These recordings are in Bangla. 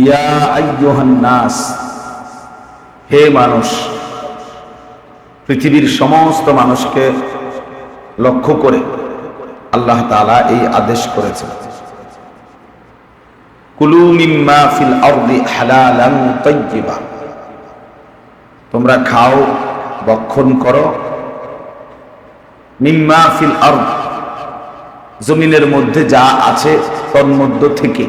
ইয়া নাস। হে মানুষ, পৃথিবীর সমস্ত মানুষকে লক্ষ্য করে আল্লাহ তাআলা এই আদেশ করেছেন। কুলু মিম্মা ফিল আরদি হালালান তোমরা খাও, বক্ষণ করো। মিম্মা ফিল আরদ, জমিনের মধ্যে যা আছে, তন্মধ্য থেকে।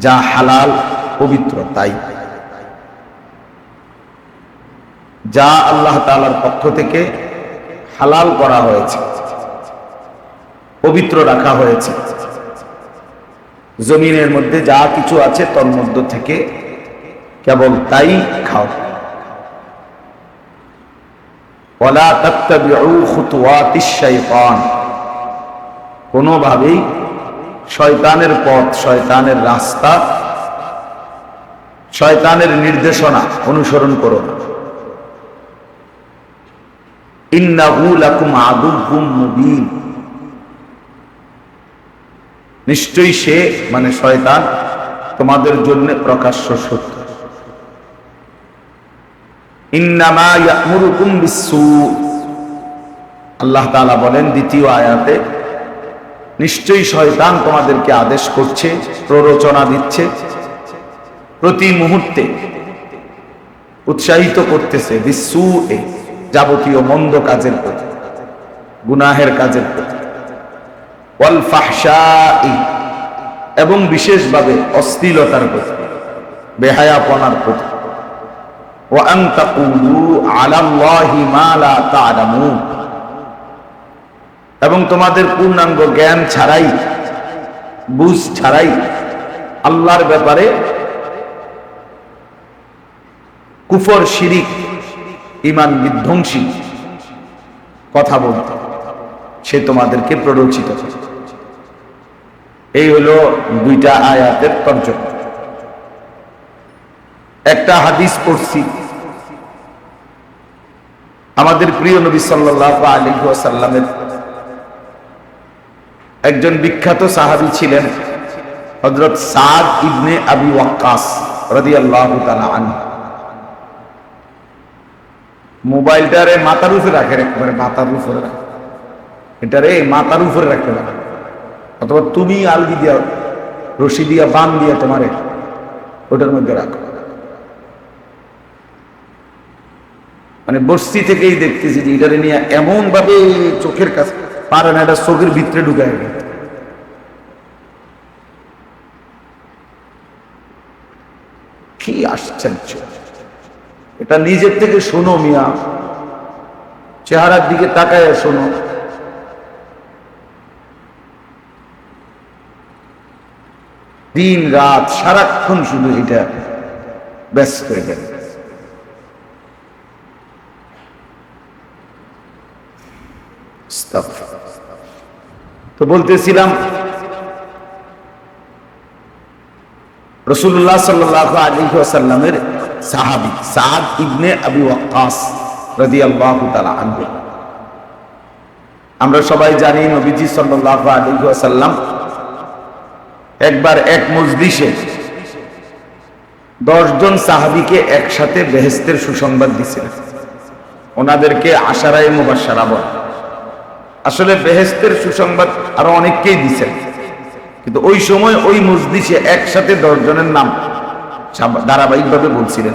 যা হালাল, পবিত্র, তাই। যা আল্লাহ তাআলার পক্ষ থেকে হালাল করা হয়েছে, পবিত্র রাখা হয়েছে। জমিনের মধ্যে যা কিছু আছে তন্মধ্য থেকে কেবল তাই খাও। কোনোভাবেই শয়তানের পথ, শয়তানের রাস্তা, শয়তানের নির্দেশনা অনুসরণ করো না। নিশ্চয়ই সে মানে শয়তান, তোমাদের জন্য প্রকাশ্য সত্য। আল্লাহ বলেন দ্বিতীয় আয়াতে নিশ্চয়ই শয়তান তোমাদেরকে আদেশ করছে, প্ররোচনা দিচ্ছে। প্রতি মুহূর্তে উৎসাহিত করতেছে বিসু এ যাবতীয় মন্দ কাজের প্রতি, গুনাহের কাজের প্রতি। ওয়াল এবং বিশেষভাবে অশ্লীলতার প্রতি, বেহায়াপনার প্রতি। ও আন তাকুলু আলাল্লাহি মা লা তা'লামুন। এবং তোমাদের পূর্ণাঙ্গ জ্ঞান ছাড়াই, বুঝ ছাড়াই আল্লাহর ব্যাপারে কুফর, শিরিক ইমান বিধ্বংসী কথা বলতে। সে তোমাদেরকে প্ররোচিত এই হলো দুইটা আয়াতের তর্জমা। একটা হাদিস পড়ছি। আমাদের প্রিয় নবী সাল্লাল্লাহু আলাইহি ওয়াসাল্লামের একজন বিখ্যাত সাহাবী ছিলেন, হযরত সাদ ইবনে আবি ওয়াক্কাস তাআলা আনহু। মোবাইলটারে মাথার উপরে রাখেন একবারে মাথার উপরে রাখেন এটারে মাথার উপরে রাখতে পারে। অথবা তুমি আলগি দিয়া, রশি দিয়া বান দিয়া তোমারে ওটার মধ্যে রাখো। মানে বস্তি থেকেই দেখতেছি যে এটারে নিয়ে এমন ভাবে চোখের কাছে পারে না, এটা চোখের ভিতরে ঢুকায় কি আশ্চর্য। এটা নিজের থেকে শোনো মিয়া। চেহারার দিকে তাকায় শোনো। দিন রাত সারাক্ষণ শুধু এটা ব্যস্ত হয়ে গেল তো বলতেছিলাম, রসুল্লাহ সাল্লাহ আলী সাহাবি সাদ ইবনে আবি তাআলা আনহু। আমরা সবাই জানি নবীজি আলাইহি ওয়াসাল্লাম একবার এক মজলিসে দশজন সাহাবিকে একসাথে বেহেস্তের সুসংবাদ দিয়েছিলেন। ওনাদেরকে আশারায় মুবাশশারা বলে। আসলে বেহেস্তের সুসংবাদ আরও অনেককেই দিছেন কিন্তু ওই সময় ওই মজলিসে একসাথে দশজনের নাম ধারাবাহিকভাবে বলছিলেন।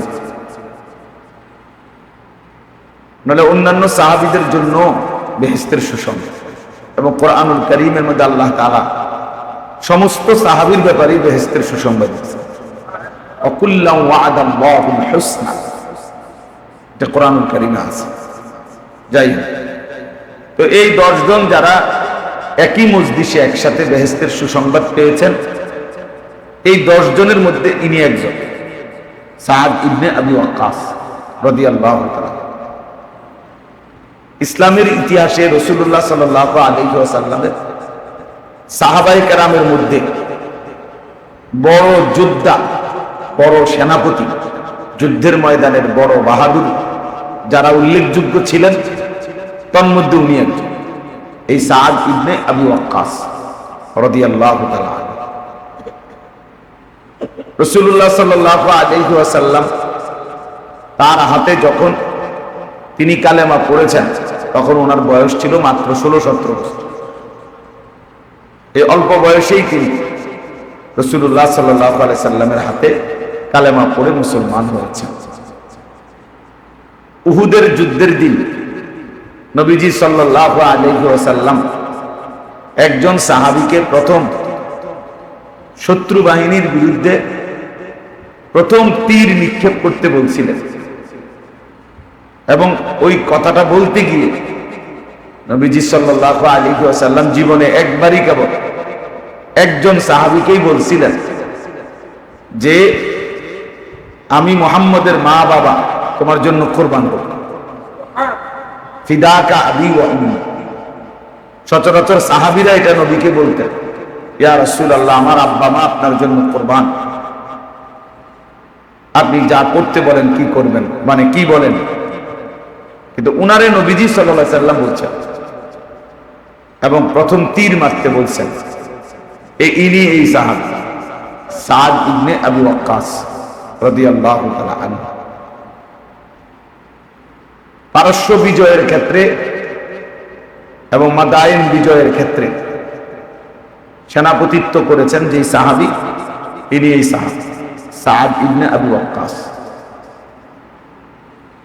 নাহলে অন্যান্য সাহাবিদের জন্য বেহেস্তের সুসংবাদ এবং কোরআনুল করিমের মধ্যে আল্লাহ তালা সমস্ত সাহাবির ব্যাপারে বেহেস্তের সুসংবাদ এটা কোরআনুল করিমে আছে। যাই তো এই দশজন যারা একই মজলিসে একসাথে বেহেস্তের সুসংবাদ পেয়েছেন। এই দশ জনের মধ্যে ইনি একজন। সাদ ইবনে আবি ওয়াক্কাস রাদিয়াল্লাহু তাআলা। ইসলামের ইতিহাসে রসুল্লাহ সাল্লাহ আলী সাল্লামের সাহাবাই কেরামের মধ্যে বড় যোদ্ধা, বড় সেনাপতি, যুদ্ধের ময়দানের বড় বাহাদুর যারা উল্লেখযোগ্য ছিলেন, তন্মধ্যে উনি একজন। এই সাদ ইবনে আবু ওয়াক্কাস রাদিয়াল্লাহু তাআলা আনহু। রসুল্লাহ সাল্লাহ আলহিহাসাল্লাম তার হাতে যখন তিনি কালেমা পড়েছেন, তখন ওনার বয়স ছিল মাত্র ষোলো সতেরো বছর এই অল্প বয়সেই তিনি রসুল্লাহ সাল্লাহ সাল্লামের হাতে কালেমা পড়ে মুসলমান হয়েছেন উহুদের যুদ্ধের দিন নবীজি সাল্লাহ আলহিহাসাল্লাম একজন সাহাবিকে প্রথম শত্রু বাহিনীর বিরুদ্ধে প্রথম তীর নিক্ষেপ করতে বলছিলেন। এবং ওই কথাটা বলতে গিয়ে নবীজি সাল্লাহ আলী সাল্লাম জীবনে একবারই কেবল একজন সাহাবিকেই বলছিলেন যে, আমি মোহাম্মদের মা বাবা তোমার জন্য কোরবান করব। ফিদাকা আবি সচরাচর সাহাবিরা এটা নবীকে বলতেন, ইয়া রসুল আল্লাহ আমার আব্বা মা আপনার জন্য কোরবান। আপনি যা করতে বলেন কি করবেন? মানে কি বলেন? কিন্তু উনারে নবীজি সাল্লাহ সাল্লাম বলছেন এবং প্রথম তীর মারতে বলছেন এই ইনি, এই সাহাব, সাদ ইবনে আবু আকাস রাদিয়াল্লাহু তাআলা আনহু। পারস্য বিজয়ের ক্ষেত্রে এবং মাদায়ন বিজয়ের ক্ষেত্রে সেনাপতিত্ব করেছেন যে সাহাবি ইনি এই সাহাবি সাহাব ইবনে আবু আকাস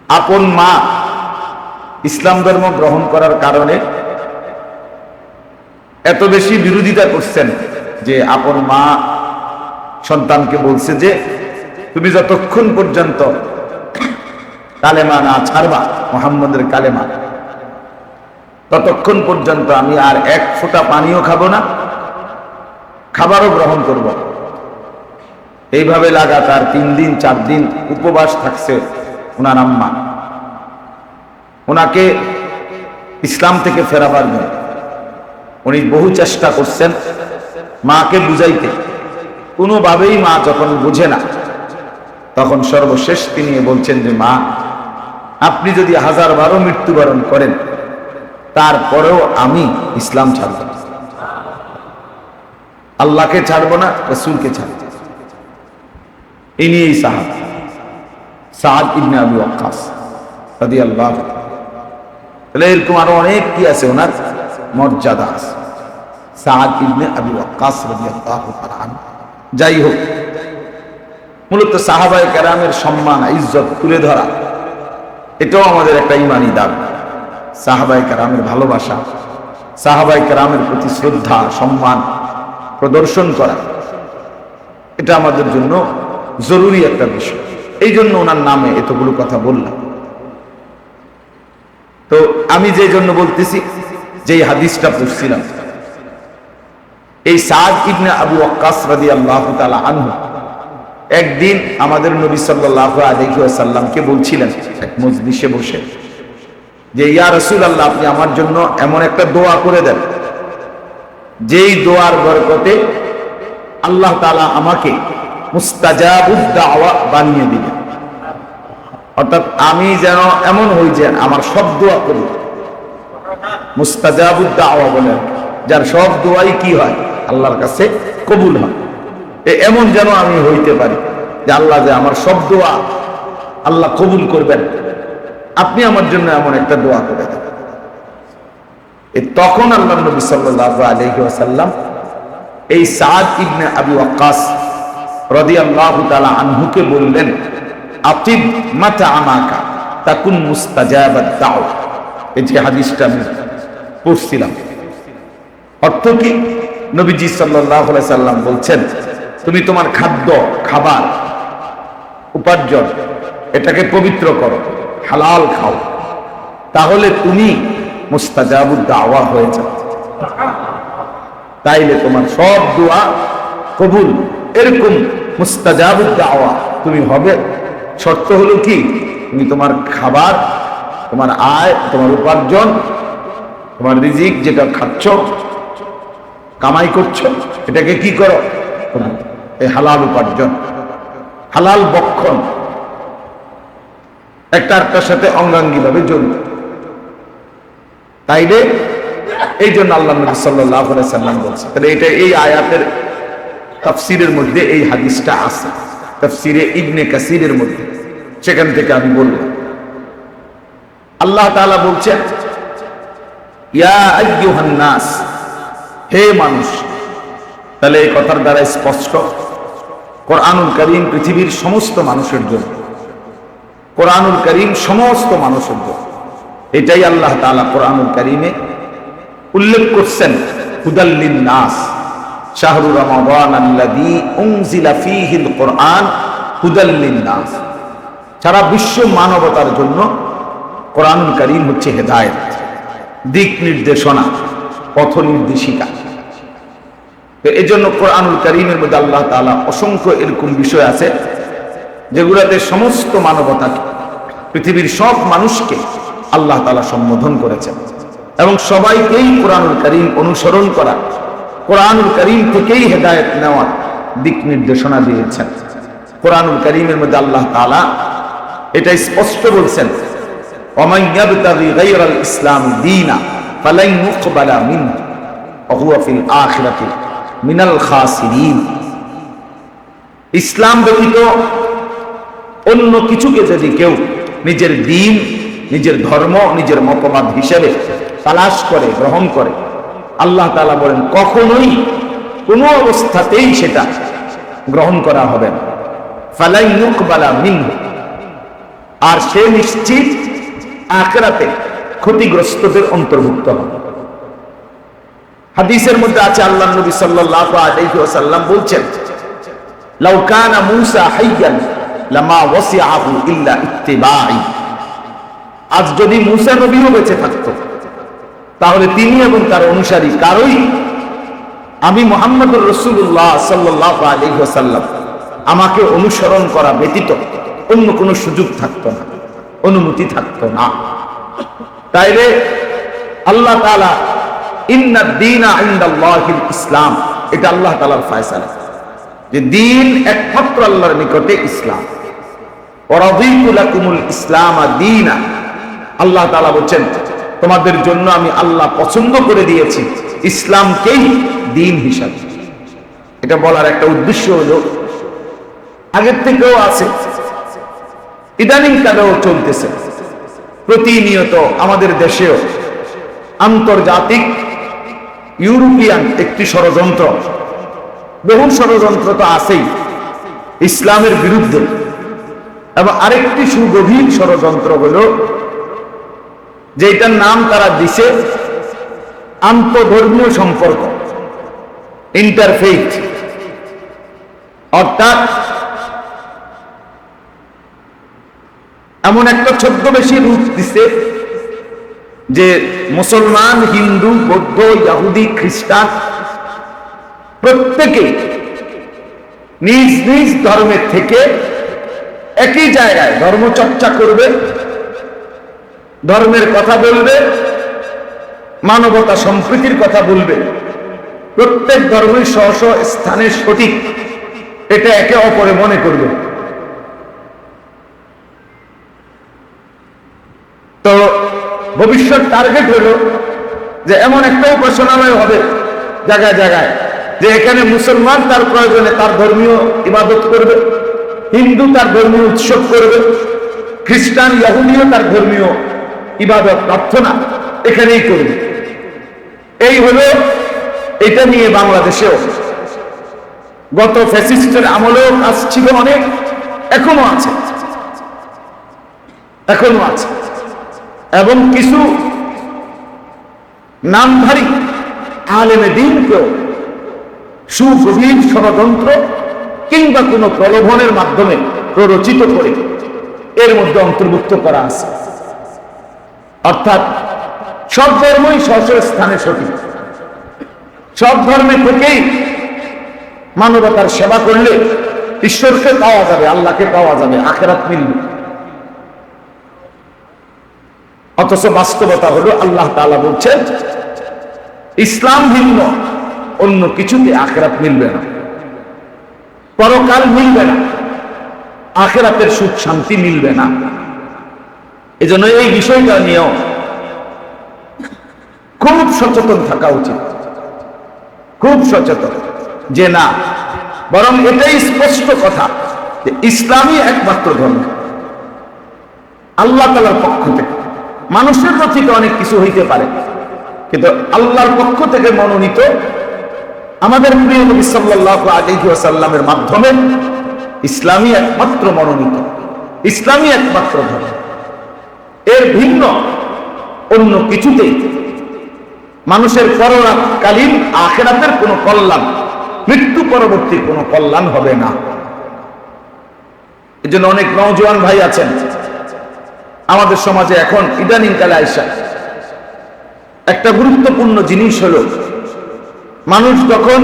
আপন মা ইসলাম ধর্ম গ্রহণ করার কারণে এত বেশি বিরোধিতা করছেন যে আপন মা সন্তানকে বলছে যে, তুমি যতক্ষণ পর্যন্ত কালেমা না ছাড়বা, মোহাম্মদের কালেমা। ততক্ষণ পর্যন্ত আমি আর এক ফোঁটা পানিও খাব না, খাবারও গ্রহণ করব। এইভাবে লাগাতার তিন দিন, চার দিন উপবাস থাকছে ওনার আম্মা। ওনাকে ইসলাম থেকে ফেরাবার জন্য উনি বহু চেষ্টা করছেন মাকে বুঝাইতে। কোনোভাবেই মা যখন বুঝে না, তখন সর্বশেষ তিনি বলছেন যে, মা আপনি যদি হাজার বারো মৃত্যুবরণ করেন, তারপরেও আমি ইসলাম ছাড়ব আল্লাহকে ছাড়ব না, রসুলকে ছাড়ব ইনি এই সাহাব। সাদ ইবনে আবু আকাশ রাদি আল্লাহ তাহলে এরকম আরও অনেক কি আছে, ওনার মর্যাদা আছে। সাদ ইবনে আবু আকাশ রাদি আল্লাহ যাই হোক, মূলত সাহাবায় কেরামের সম্মান, ইজ্জত তুলে ধরা এটাও আমাদের একটা ইমানি দাবি। সাহাবাই কেরামের ভালোবাসা সাহাবাই কেরামের প্রতি শ্রদ্ধা, সম্মান প্রদর্শন করা, এটা আমাদের জন্য জরুরি একটা বিষয়। এই জন্য ওনার নামে এতগুলো কথা বললাম। তো আমি যে জন্য বলতেছি যে হাদিসটা পড়ছিলাম, এই সাদ ইবনে আবু আক্কাস রাদি আল্লাহ আনহু একদিন আমাদের নবী সাল্লাহ আলহি সাল্লামকে বলছিলেন এক মজলিসে বসে যে, ইয়া রসুল আল্লাহ আপনি আমার জন্য এমন একটা দোয়া করে দেন। যেই দোয়ার বরকতে আল্লাহ তালা আমাকে মুস্তাজাবুদ্দাওয়া বানিয়ে দিলেন। অর্থাৎ আমি যেন এমন হই যে আমার সব দোয়া করি। মুস্তাজাবুদ্দাওয়া বলেন, যার সব দোয়াই কি হয়? আল্লাহর কাছে কবুল হয়। এমন যেন আমি হইতে পারি যে আল্লাহ যে আমার সব দোয়া আল্লাহ কবুল করবেন। আপনি আমার জন্য এমন একটা দোয়া করে দেন। তখন আল্লাহ নবী সাল্লাল্লাহু আলাইহি ওয়াসাল্লাম এই সাদ ইবনে আবি ওয়াক্কাস রাদিয়াল্লাহু তাআলা আনহুকে বললেন আতিব মাতা আমাকা তাকুন মুস্তাজাবাদ দাও। এই যে হাদিসটা আমি পড়ছিলাম। অর্থ কি? নবীজি আলাইহি সাল্লাম বলছেন তুমি তোমার খাদ্য, খাবার, উপার্জন এটাকে পবিত্র করো, হালাল খাও। তাহলে তুমি দাওয়া হয়ে যাও। তাইলে তোমার সব দোয়া কবুল। এরকম দাওয়া তুমি হবে। শর্ত হলো কি? তুমি তোমার খাবার, তোমার আয়, তোমার উপার্জন, তোমার রিজিক যেটা খাচ্ছ, কামাই করছ, এটাকে কি করো? এই হালাল উপার্জন, হালাল বক্ষণ। একটা একটার সাথে অঙ্গাঙ্গি ভাবে জড়িত তাইলে এই জন্য আল্লাহ নবী সাল্লাহ সাল্লাম বলছে তাহলে এটা এই আয়াতের তাফসিরের মধ্যে এই হাদিসটা আছে। তাফসিরে ইবনে কাসিরের মধ্যে। সেখান থেকে আমি বললাম, আল্লাহ তাআলা বলছেন, ইয়া হে মানুষ, তাহলে এই কথার দ্বারা স্পষ্ট কোরআনুল করিম পৃথিবীর সমস্ত মানুষের জন্য। কোরআনুল করিম সমস্ত মানুষের জন্য। এটাই আল্লাহ তাআলা কোরআনুল করিমে উল্লেখ করছেন হুদাল্লিন নাস শাহরু রমাদান আল্লাযী উনজিলা ফীহিল কোরআন হুদাল্লিন নাস সারা বিশ্ব মানবতার জন্য কোরআনুল করিম হচ্ছে হেদায়েত, দিক নির্দেশনা, পথ নির্দেশিকা। তো এই জন্য কোরআনুল করিমের মধ্যে আল্লাহ তালা অসংখ্য এরকম বিষয় আছে, যেগুলাতে সমস্ত মানবতাকে পৃথিবীর সব মানুষকে আল্লাহ তালা সম্বোধন করেছেন। এবং সবাইকেই কোরআনুল করিম অনুসরণ করা, কোরআনুল করিম থেকেই হেদায়ত নেওয়ার দিক নির্দেশনা দিয়েছেন। কোরআনুল করিমের মধ্যে আল্লাহ তালা এটা স্পষ্ট বলছেন ইসলাম দিনা ফালাই মুখ বালা মিন অহুয়া ফিল মিনাল খাসিরিন। ইসলাম ব্যতীত অন্য কিছুকে যদি কেউ নিজের দিন, নিজের ধর্ম, নিজের মতবাদ হিসেবে তালাশ করে, গ্রহণ করে, আল্লাহ তালা বলেন, কখনোই কোন অবস্থাতেই সেটা গ্রহণ করা হবে না। আর সে নিশ্চিত আকরাতে ক্ষতিগ্রস্তদের অন্তর্ভুক্ত হবে। হাদিসের মধ্যে আছে আল্লাহ নবী সাল্লাল্লাহু আলাইহি ওয়াসাল্লাম বলছেন, লাউ কানা মূসা হাইয়ান লামা ওয়াসিআহু ইল্লা ইত্তিবাই আজ যদি মূসা নবীও বেঁচে থাকতো, তাহলে তিনি এবং তার অনুসারী কারোই? আমি মোহাম্মদুর রসুল্লাহ সাল্লাহ আলাইহি ওয়াসাল্লাম, আমাকে অনুসরণ করা ব্যতীত অন্য কোনো সুযোগ থাকতো না, অনুমতি থাকতো না। তাইলে আল্লাহ তালা ইসলাম। এটা আল্লাহ তালার ফায়সালা। যে দিন একমাত্র আল্লাহর নিকটে ইসলাম। ইসলাম আল্লাহ তালা বলছেন, তোমাদের জন্য আমি আল্লাহ পছন্দ করে দিয়েছি। ইসলামকেই দিন হিসাবে। এটা বলার একটা উদ্দেশ্য হলো, আগের থেকেও আছে। ইদানিং কালেও চলতেছে। প্রতিনিয়ত আমাদের দেশেও আন্তর্জাতিক ইউরোপিয়ান একটি ষড়যন্ত্র। বহু ষড়যন্ত্র তো আছেই ইসলামের বিরুদ্ধে। এবং আরেকটি সুগভীর ষড়যন্ত্র হলো যে এটার নাম তারা দিছে আন্তধর্মীয় সম্পর্ক, ইন্টারফেইথ। অর্থাৎ এমন একটা ছদ্মবেশী রূপ দিছে যে মুসলমান, হিন্দু, বৌদ্ধ, ইহুদি, খ্রিস্টান প্রত্যেকে নিজ নিজ ধর্মের থেকে একই জায়গায় ধর্মচর্চা করবে, ধর্মের কথা বলবে, মানবতা সম্প্রীতির কথা বলবে। প্রত্যেক ধর্মই স্ব স্ব স্থানে সঠিক, এটা একে অপরে মনে করবে। তো ভবিষ্যৎ টার্গেট হলো যে এমন একটা উপাসনালয় হবে জায়গায় জায়গায় যে এখানে মুসলমান তার প্রয়োজনে তার ধর্মীয় ইবাদত করবে, হিন্দু তার ধর্মীয় উৎসব করবে, খ্রিস্টান ইয়াহুদিও তার ধর্মীয় ইবাদত, প্রার্থনা এখানেই করবে। এই হলো এটা নিয়ে বাংলাদেশেও। গত ফ্যাসিস্টের আমলেও কাজ ছিল অনেক, এখনও আছে এখনও আছে। এবং কিছু নামধারী আলেমে দিনকেও সুগভীর ষড়যন্ত্র কিংবা কোনো প্রলোভনের মাধ্যমে প্ররোচিত করে এর মধ্যে অন্তর্ভুক্ত করা আছে। অর্থাৎ সব ধর্মই স্ব স্থানে সঠিক। সব ধর্মে থেকেই মানবতার সেবা করলে ঈশ্বরকে পাওয়া যাবে, আল্লাহকে পাওয়া যাবে, আখেরাত মিলবে। অথচ বাস্তবতা হলো আল্লাহ তাআলা বলছেন, ইসলাম ভিন্ন, অন্য কিছুতে আখেরাত মিলবে না। পরকাল মিলবে না, আখেরাতের সুখ শান্তি মিলবে না। এজন্য এই বিষয়টা নিয়েও খুব সচেতন থাকা উচিত। খুব সচেতন যে না, বরং এটাই স্পষ্ট কথা যে ইসলামই একমাত্র ধর্ম। আল্লাহ তালার পক্ষ থেকে মানুষের রচিত অনেক কিছু হইতে পারে। কিন্তু আল্লাহর পক্ষ থেকে মনোনীত আমাদের প্রিয় নবী আলাইহি ওয়াসাল্লামের মাধ্যমে ইসলামই একমাত্র মনোনীত। ইসলামই একমাত্র ধর্ম। এর ভিন্ন অন্য কিছুতেই মানুষের করোনাকালীন আখেরাতের কোনো কল্যাণ, মৃত্যু পরবর্তী কোনো কল্যাণ হবে না। এই জন্য অনেক নওজোয়ান ভাই আছেন আমাদের সমাজে এখন ইদানিং কালে আইসা একটা গুরুত্বপূর্ণ জিনিস হলো, মানুষ যখন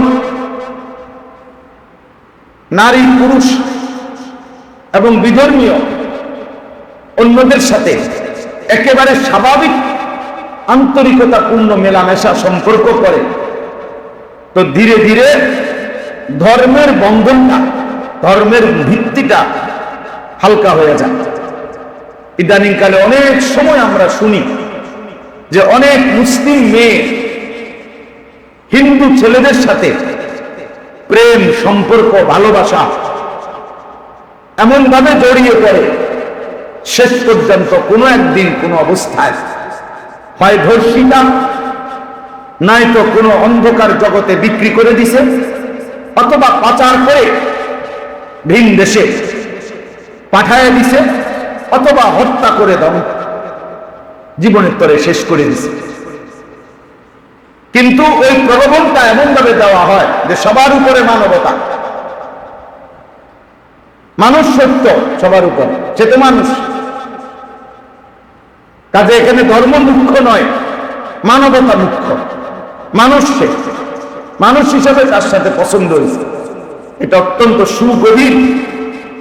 নারী, পুরুষ এবং বিধর্মীয় অন্যদের সাথে একেবারে স্বাভাবিক আন্তরিকতাপূর্ণ মেলামেশা সম্পর্ক করে, তো ধীরে ধীরে ধর্মের বন্ধনটা, ধর্মের ভিত্তিটা হালকা হয়ে যায়। ইদানিংকালে অনেক সময় আমরা শুনি যে অনেক মুসলিম মেয়ে হিন্দু ছেলেদের সাথে প্রেম, সম্পর্ক, ভালোবাসা এমনভাবে জড়িয়ে পড়ে শেষ পর্যন্ত কোনো একদিন কোনো অবস্থায়। হয় ধর্ষিতা, নাই তো কোনো অন্ধকার জগতে বিক্রি করে দিছে, অথবা পাচার করে ভিন দেশে পাঠায় দিছে। অথবা হত্যা করে দম জীবনের তরে শেষ করে দিছে। কিন্তু ওই প্রলোভনটা এমন ভাবে দেওয়া হয় যে সবার উপরে মানবতা। মানুষ সত্য, সবার উপর। সে তো মানুষ। কাজে এখানে ধর্ম মুখ্য নয়, মানবতা মুখ্য। মানুষ সে। মানুষ হিসাবে তার সাথে পছন্দ হয়েছে। এটা অত্যন্ত সুগভীর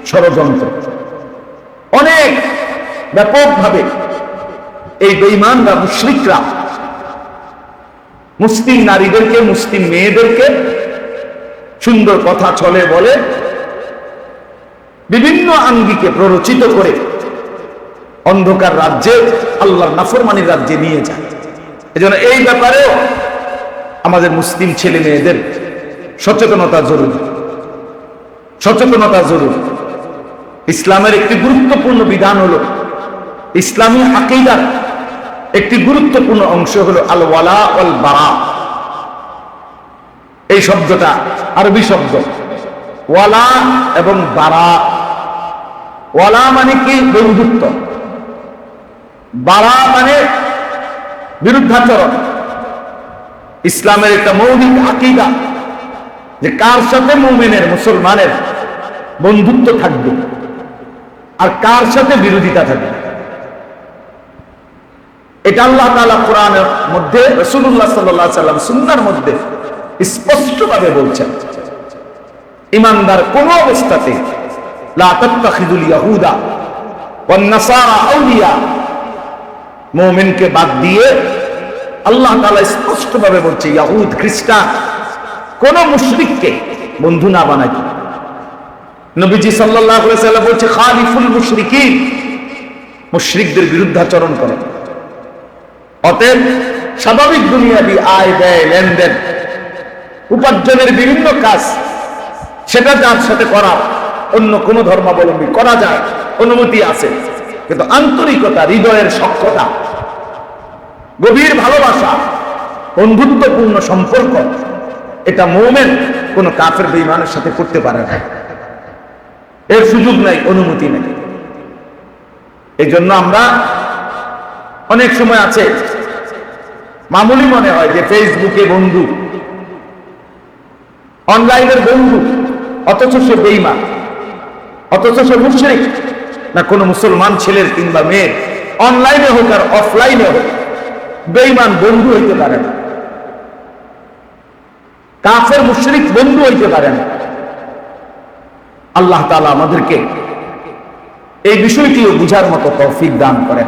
ষড়যন্ত্র। অনেক ব্যাপকভাবে এই বেইমানরা মুশ্রিকরা, মুসলিম নারীদেরকে, মুসলিম মেয়েদেরকে সুন্দর কথা চলে বলে বিভিন্ন আঙ্গিকে প্ররোচিত করে অন্ধকার রাজ্যে, আল্লাহর নাফরমানির রাজ্যে নিয়ে যায়। এজন্য এই ব্যাপারেও আমাদের মুসলিম ছেলে মেয়েদের সচেতনতা জরুরি। সচেতনতা জরুরি। ইসলামের একটি গুরুত্বপূর্ণ বিধান হলো ইসলামী আকিদার একটি গুরুত্বপূর্ণ অংশ হলো আল ওয়ালা অল বারা এই শব্দটা আরবি শব্দ। ওয়ালা এবং বারা। ওয়ালা মানে কি? বন্ধুত্ব। বারা মানে বিরুদ্ধাচরণ। ইসলামের একটা মৌলিক আকিদা যে কার সাথে মুমিনের, মুসলমানের বন্ধুত্ব থাকবে? আর কার সাথে বিরোধিতা থাকবে এটা আল্লাহ তালা কোরআনের মধ্যে রসুল্লাহ সাল্লাহ সাল্লাম সুন্নার মধ্যে স্পষ্টভাবে বলছেন। ইমানদার কোন অবস্থাতে মুমিনকে বাদ দিয়ে আল্লাহ তাআলা স্পষ্টভাবে বলছে, ইয়াহুদ, খ্রিস্টান, কোন মুশরিককে বন্ধু না বানাই নবীজি সাল্লাম বলছে, খালিফুল মুশরিকিন। মুশরিকদের বিরুদ্ধাচরণ করে। অতএব স্বাভাবিক দুনিয়াবি আয় ব্যয়, লেনদেন, উপার্জনের বিভিন্ন কাজ, সেটা যার সাথে করা, অন্য কোন ধর্মাবলম্বী করা যায়, অনুমতি আছে। কিন্তু আন্তরিকতা, হৃদয়ের সক্ষতা গভীর ভালোবাসা, বন্ধুত্বপূর্ণ সম্পর্ক, এটা মোমেন কোন কাফের বেইমানের সাথে করতে পারে না। এর সুযোগ নাই, অনুমতি নেই। এই জন্য আমরা অনেক সময় আছে, মামুলি মনে হয় যে ফেসবুকে বন্ধু, অনলাইনের বন্ধু, অথচ সে বেইমান অথচ সে মুশরিক, না কোনো মুসলমান ছেলের কিংবা মেয়ের, অনলাইনে হোক আর অফলাইনে হোক বেইমান বন্ধু হইতে পারে না। কাফের, মুশরিক বন্ধু হইতে পারে না। আল্লাহ তালা আমাদেরকে এই বিষয়টিও বুঝার মতো তৌফিক দান করেন।